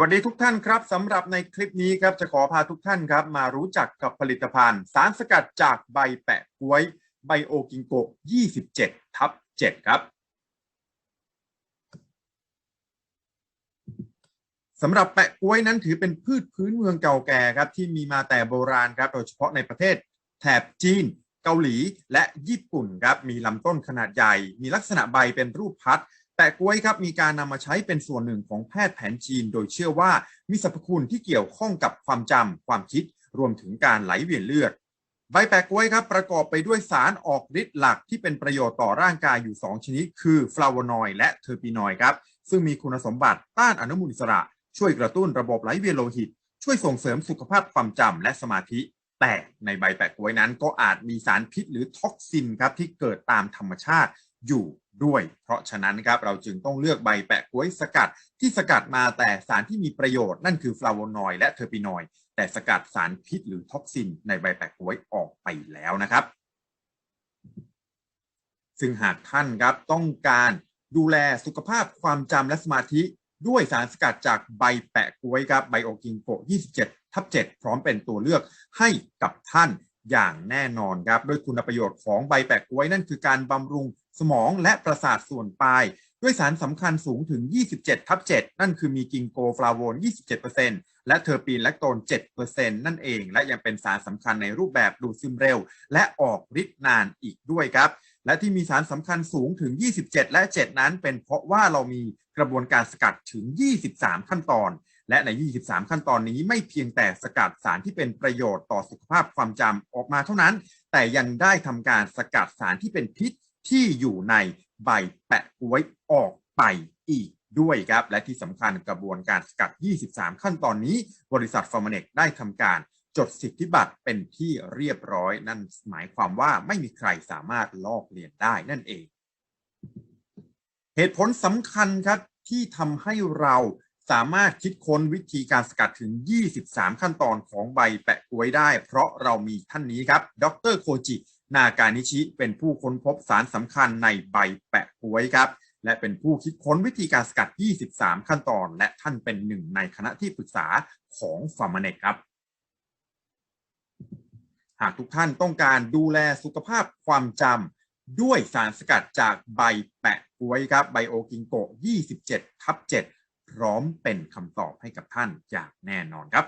วัสดีทุกท่านครับสำหรับในคลิปนี้ครับจะขอพาทุกท่านครับ มารู้จักกับผลิตภัณฑ์ สารสกัดจากใบแปะกล้วยไบโอกิงโก27 ทับ 7 ครับสำหรับแปะกล้วยนั้นถือเป็นพืชพื้นเมืองเก่าแก่ครับ ที่มีมาแต่โบราณครับ โดยเฉพาะในประเทศแถบจีน เกาหลีและญี่ปุ่นครับ มีลำต้นขนาดใหญ่ มีลักษณะใบเป็นรูปพัด แปะกล้วยครับมีการนำมาใช้เป็นส่วนหนึ่งของแพทย์แผนจีน โดยเชื่อว่ามีสรรพคุณที่เกี่ยวข้องกับความจำความคิด รวมถึงการไหลเวียนเลือดใบแปะกล้วยครับประกอบไปด้วยสารออกฤทธิ์หลักที่เป็นประโยชน์ต่อร่างกายอยู่ 2 ชนิด คือฟลาโวนอยด์และเทอร์ปีนอยด์ครับ ซึ่งมีคุณสมบัติต้านอนุมูลอิสระ ช่วยกระตุ้นระบบไหลเวียนโลหิต ช่วยส่งเสริมสุขภาพความจำและสมาธิ แต่ในใบแปะกล้วยนั้นก็อาจมีสารพิษหรือท็อกซินครับที่เกิดตามธรรมชาติอยู่ ด้วย เพราะฉะนั้นครับเราจึงต้องเลือกใบแปะกล้วยสกัดที่สกัดมาแต่สารที่มีประโยชน์นั่นคือฟลาโวนอยด์และเทอร์ปินอยด์แต่สกัดสารพิษหรือท็อกซิน ในใบแปะกล้วยออกไปแล้วนะครับ ซึ่งหากท่านครับต้องการดูแลสุขภาพความจำและสมาธิด้วยสารสกัดจากใบแปะกล้วยครับไบโอกิงโก27 ทับ 7 พร้อมเป็นตัวเลือกให้กับท่าน อย่างแน่นอนครับด้วยคุณประโยชน์ของใบแปะกล้วยนั่นคือการบำรุงสมองและประสาทส่วนปลาย ด้วยสารสำคัญสูงถึง 27 ทับ 7 นั่นคือมีกิงโกฟลาโวน27%และเทอร์ปีนและโตน 7%นั่นเอง และยังเป็นสารสำคัญในรูปแบบดูดซึมเร็ว และออกฤทธิ์นานอีกด้วยครับ และที่มีสารสำคัญสูงถึง 27 และ 7 นั้น เป็นเพราะว่าเรามีกระบวนการสกัดถึง 23 ขั้นตอน และใน 23 ขั้นตอนนี้ไม่เพียงแต่สกัดสารที่เป็นประโยชน์ต่อสุขภาพความจำออกมาเท่านั้น แต่ยังได้ทำการสกัดสารที่เป็นพิษที่อยู่ในใบแปะกล้วยออกไปอีกด้วยครับ และที่สำคัญกระบวนการสกัด 23 ขั้นตอนนี้ บริษัทฟอร์มเนกได้ทำการจดสิทธิบัตรเป็นที่เรียบร้อย นั่นหมายความว่าไม่มีใครสามารถลอกเลียนได้นั่นเอง เหตุผลสำคัญครับที่ทำให้เรา สามารถคิดค้นวิธีการสกัดถึง 23 ขั้นตอนของใบแปะกล้วยได้ เพราะเรามีท่านนี้ครับ ดรโคจิ นาการนิชิ เป็นผู้ค้นพบสารสำคัญในใบแปะกล้วยครับ และเป็นผู้คิดค้นวิธีการสกัด 23 ขั้นตอน และท่านเป็นหนึ่งในคณะที่ปรึกษาของฟาร์มเนกครับ หากทุกท่านต้องการดูแลสุขภาพความจำด้วยสารสกัดจากใบแปะกล้วยครับไบโอกิงโก 27 ทับ 7 ร้อมเป็นคำตอบให้กับท่านอย่างแน่นอนครับ